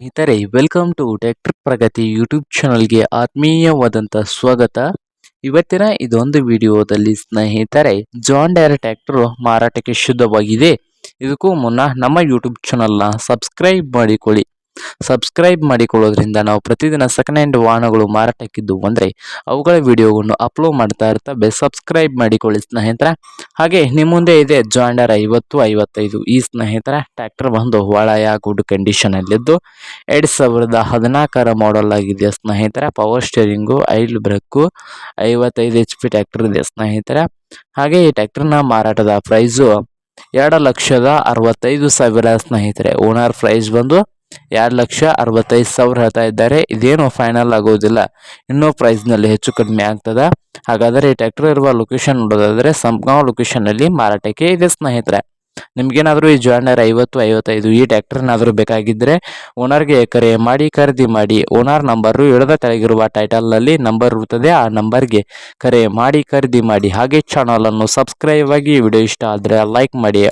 ಸ್ನೇಹಿತರೆ welcome to tractor Pragati YouTube ಚಾನಲ್ಗೆ ಆತ್ಮೀಯವಾದಂಥ ಸ್ವಾಗತ. ಇವತ್ತಿನ ಇದೊಂದು ವಿಡಿಯೋದಲ್ಲಿ ಸ್ನೇಹಿತರೆ ಜಾನ್ ಡೈರ್ ಟ್ಯಾಕ್ಟರ್ ಮಾರಾಟಕ್ಕೆ ಶುದ್ಧವಾಗಿದೆ. ಇದಕ್ಕೂ ಮುನ್ನ ನಮ್ಮ ಯೂಟ್ಯೂಬ್ ಚಾನಲ್ನ ಸಬ್ಸ್ಕ್ರೈಬ್ ಮಾಡಿಕೊಳ್ಳಿ. ಸಬ್ಸ್ಕ್ರೈಬ್ ಮಾಡಿಕೊಳ್ಳೋದ್ರಿಂದ ನಾವು ಪ್ರತಿದಿನ ಸೆಕೆಂಡ್ ಹ್ಯಾಂಡ್ ವಾಹನಗಳು ಮಾರಾಟಕ್ಕಿದ್ದು ಅಂದರೆ ಅವುಗಳ ವಿಡಿಯೋವನ್ನು ಅಪ್ಲೋಡ್ ಮಾಡ್ತಾ ಇರ್ತವೆ ಸಬ್ಸ್ಕ್ರೈಬ್ ಮಾಡಿಕೊಳ್ಳಿ ಸ್ನೇಹಿತರ. ಹಾಗೆ ನಿಮ್ಮ ಮುಂದೆ ಇದೆ ಜಾಂಡರ್ ಐವತ್ತು ಐವತ್ತೈದು. ಈ ಸ್ನೇಹಿತರ ಟ್ರ್ಯಾಕ್ಟರ್ ಬಂದು ಒಳ್ಳೆಯ ಗುಡ್ ಕಂಡೀಷನಲ್ಲಿದ್ದು ಎರಡು ಸಾವಿರದ ಹದಿನಾಲ್ಕರ ಮಾಡೆಲ್ ಆಗಿದೆ ಸ್ನೇಹಿತರ. ಪವರ್ ಸ್ಟೇರಿಂಗು ಐಲ್ ಬ್ರೇಕು ಐವತ್ತೈದು ಎಚ್ ಪಿ ಟ್ರ್ಯಾಕ್ಟರ್ ಇದೆ ಸ್ನೇಹಿತರ. ಹಾಗೆ ಈ ಟ್ಯಾಕ್ಟರ್ನ ಮಾರಾಟದ ಪ್ರೈಸು ಎರಡು ಲಕ್ಷದ ಅರವತ್ತೈದು ಸಾವಿರ ಸ್ನೇಹಿತರೆ. ಓನರ್ ಪ್ರೈಸ್ ಬಂದು ಎರಡು ಲಕ್ಷ ಅರವತ್ತೈದು ಸಾವಿರ ಹೇಳ್ತಾ ಇದ್ದಾರೆ. ಇದೇನು ಫೈನಲ್ ಆಗೋದಿಲ್ಲ. ಇನ್ನೂ ಪ್ರೈಸ್ನಲ್ಲಿ ಹೆಚ್ಚು ಕಡಿಮೆ ಆಗ್ತದೆ. ಹಾಗಾದರೆ ಈ ಟ್ಯಾಕ್ಟರ್ ಇರುವ ಲೊಕೇಶನ್ ನೋಡೋದಾದರೆ ಸಂಪ್ಗಾಂವ್ ಲೊಕೇಶನಲ್ಲಿ ಮಾರಾಟಕ್ಕೆ ಇದೆ ಸ್ನೇಹಿತರೆ. ನಿಮಗೇನಾದರೂ ಈ ಜಾಂಡರ್ ಐವತ್ತು ಐವತ್ತೈದು ಈ ಟ್ಯಾಕ್ಟರ್ನಾದರೂ ಬೇಕಾಗಿದ್ದರೆ ಓನರ್ಗೆ ಕರೆ ಮಾಡಿ, ಖರೀದಿ ಮಾಡಿ ಓನರ್ ನಂಬರು ಇಡದ ಕೆಳಗಿರುವ ಟೈಟಲ್ನಲ್ಲಿ ನಂಬರ್ ಇರುತ್ತದೆ. ಆ ನಂಬರ್ಗೆ ಕರೆ ಮಾಡಿ, ಖರೀದಿ ಮಾಡಿ, ಹಾಗೆ ಚಾನಲನ್ನು ಸಬ್ಸ್ಕ್ರೈಬ್ ಆಗಿ ವಿಡಿಯೋ ಇಷ್ಟ ಆದರೆ ಲೈಕ್ ಮಾಡಿ.